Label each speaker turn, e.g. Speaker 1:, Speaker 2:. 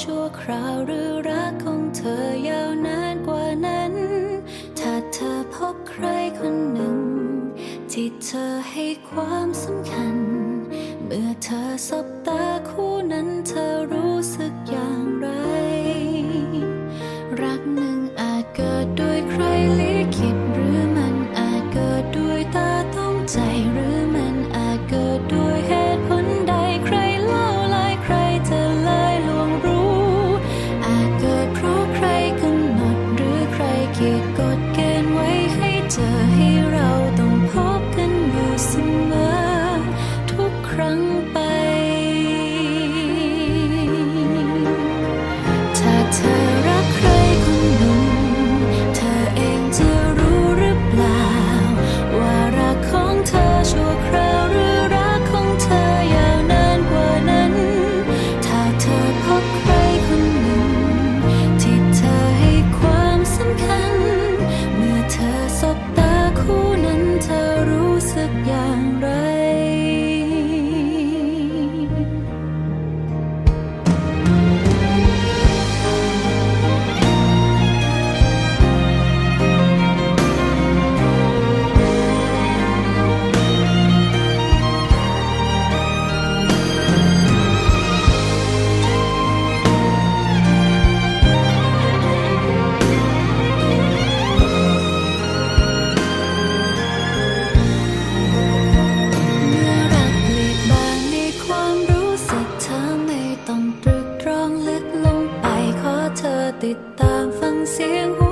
Speaker 1: ชั่วคราวหรือรักของเธอยาวนานกว่านั้น ถ้าเธอพบใครคนหนึ่ง ที่เธอให้ความสำคัญ เมื่อเธอสบตา time. ติดตามฟังเสียงหัว